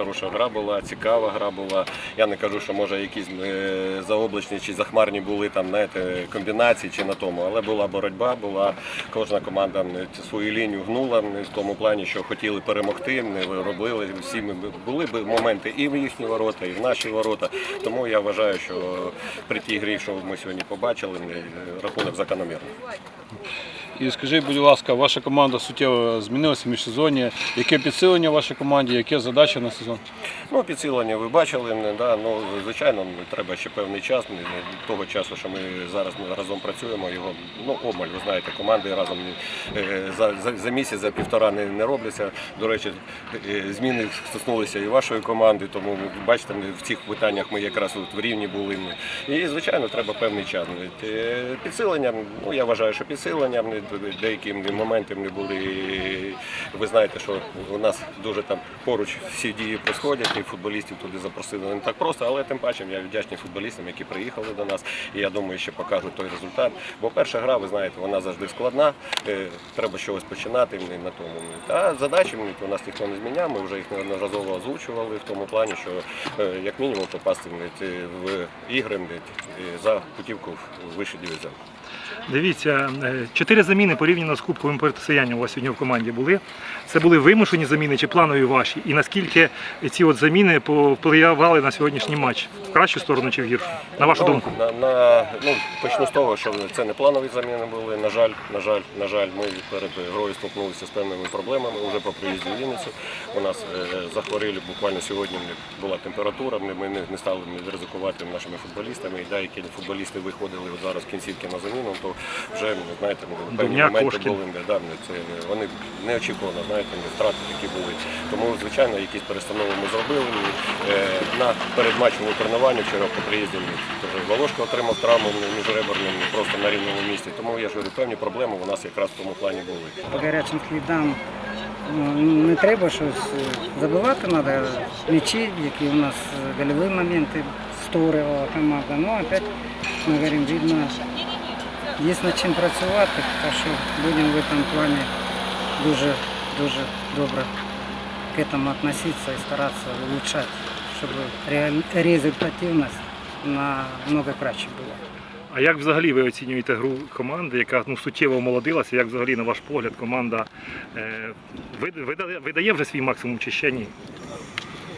хороша гра була, цікава гра була. Я не кажу, що може якісь е, заоблачні чи захмарні були там знаєте, комбінації чи на тому, але була боротьба, була кожна команда свою лінію гнула в тому плані, що хотіли перемогти, м, робили всі ми були б моменти і в їхні ворота, і в наші ворота. Тому я вважаю, що при тій грі, що ми сьогодні побачили, рахунок закономірний. І скажіть, будь ласка, ваша команда суттєво змінилася в міжсезонні. Яке підсилення вашій команді, яке задача на сезон? Ну, підсилення ви бачили, да, ну, звичайно, треба ще певний час. Того часу, що ми зараз разом працюємо, його ну, обмаль, ви знаєте, команди разом е, за, за, за місяць, за півтора не, не робляться. До речі, е, зміни стоснулися і вашої команди, тому бачите, в цих питаннях ми якраз от в рівні були. І, звичайно, треба певний час. Е, Підсилення, ну я вважаю, що підсилення деякі моменти не були. Ви знаєте, що у нас дуже там поруч всі дії проходять, і футболістів туди запросили не так просто, але тим паче я вдячний футболістам, які приїхали до нас. І я думаю, що покажуть той результат. Бо перша гра, ви знаєте, вона завжди складна. е, Треба щось починати на тому. А задачі у нас ніхто не зміняв. Ми вже їх неодноразово озвучували в тому плані, що е, як мінімум попасти в ігри за путівку в вищий дивізіон. Дивіться, е, чотири заміни порівняно з кубковим протистоянням у вас сьогодні в команді були. Це були вимушені заміни чи планові ваші? І наскільки ці от заміни повпливали на сьогоднішній матч? В кращу сторону чи в гіршу? На вашу Ну, думку? На, на, ну, почну з того, що це не планові заміни були. На жаль, на жаль, на жаль, ми перед грою столкнулися з певними проблемами вже по приїзді в Вінницю. У нас е, захворіли буквально сьогодні була температура. Ми, ми не, не стали ризикувати нашими футболістами. І деякі футболісти виходили от зараз кінцівки на заміну, то вже знаєте, ну, певні моменти були. Да, це вони неочікувано, знаєте, втрати такі були. Тому, звичайно, якісь перестанови ми зробили. Е, На передматчевому тренуванні вчора по приїзді Волошко отримав травму міжреберну просто на рівному місці. Тому я ж говорю, певні проблеми у нас якраз в тому плані були. по гарячим слідам ну, не треба щось е, забивати, треба м'ячі, які у нас е, гольові моменти створювала команда. Ну, опять ми говоримо, видно, є над чим працювати, так що будемо в цьому плані дуже, дуже добре к этому относиться і старатися улучшати, щоб результативність намного краще була. А як взагалі ви оцінюєте гру команди, яка ну, суттєво омолодилася? Як взагалі, на ваш погляд, команда е, видає, видає, вже свій максимум чи ще ні?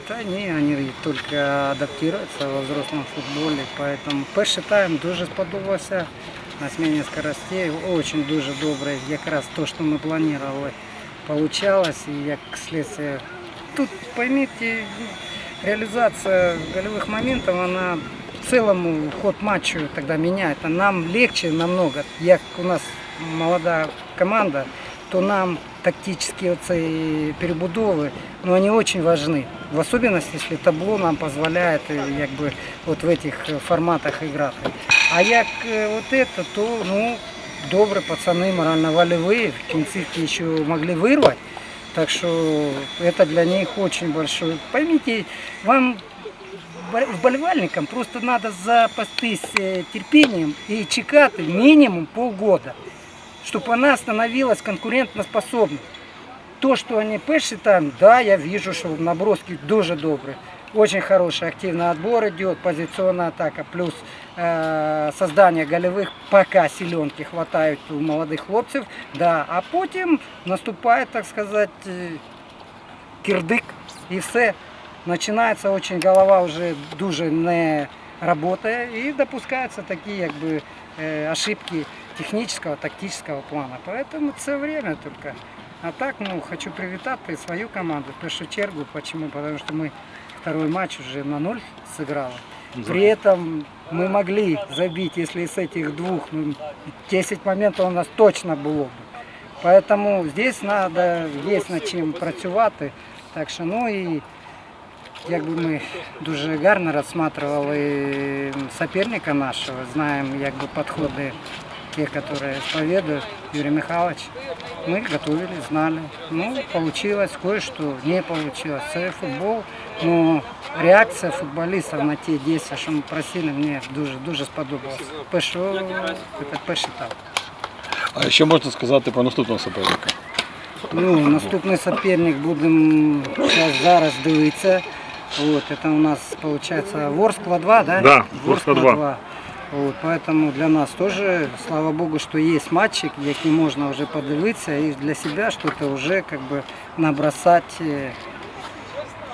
Та ні, вони тільки адаптуються во взрослому футболі, поэтому перший тайм дуже сподобався на зміні скоростей, очень дуже добре, якраз то, що ми планували, получалось, і як слідство. Тут, поймите, реализация голевых моментов, она в целом ход матчу тогда меняет. А нам легче намного, як у нас молода команда, то нам тактические оці перебудови, ну, они очень важны. В особенности, если табло нам позволяет э, як бы, вот в этих э, форматах играть. А як э, вот это, то ну, добре, пацаны морально волевые, в кінцівки еще могли вырвать. Так что это для них очень большое. Поймите, вам бо- вболівальникам просто надо запастись э, терпением и чекати минимум полгода, чтобы она становилась конкурентоспособной. То, что они перший тайм, да, я вижу, что наброски дуже добрые. Очень хороший активный отбор идет, позиционная атака, плюс э, создание голевых, пока силенки хватает у молодых хлопцев, да, а потім наступает, так сказать, э, кирдик і все. Починається очень голова вже дуже не працює і допускаються такі якби, е, ошибки технічного, тактичного плану. Поэтому це время только. А так, ну, хочу привітати свою команду в першу чергу. Почему? Потому что мы второй матч уже на ноль сыграли. При этом мы могли забить, если с этих двух, ну, 10 моментов у нас точно было бы. Поэтому здесь надо, є над чим працювати. Так що, ну і якби ми дуже гарно розглядали соперника нашого, знаємо якби підходи, ті, які сповідує Юрій Михайлович. Ми готовились, знали. Ну, получилось, кое-что не получилось. Це футбол, но реакція футболістів на ті дії, що ми просили, мені дуже, дуже сподобалось. Перший, це перший етап. А що можна сказати про наступного суперника? Ну, наступний суперник будемо зараз, зараз дивитися. Вот, это у нас получается Ворскла 2, да? Да, Ворскла 2. Вот, поэтому для нас тоже, слава богу, что есть матчик, які можна вже подивитися і для себя что-то уже как бы набросать е,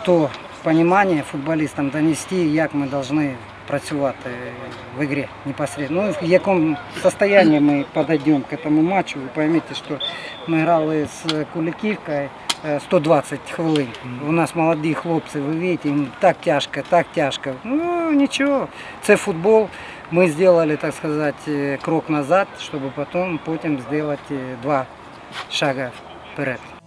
то понимание футболістам донести, як ми повинні працювати в игре непосредственно. Ну, в якому состоянии ми подойдем к этому матчу. Ви поймете, що ми грали з Куликівкою е, 120 хвилин. У нас молоді хлопці, ви бачите, їм так тяжко, так тяжко. Ну нічого, це футбол. Ми сделали, так сказати, е, крок назад, чтобы потом, потім зробити е, два шага вперед.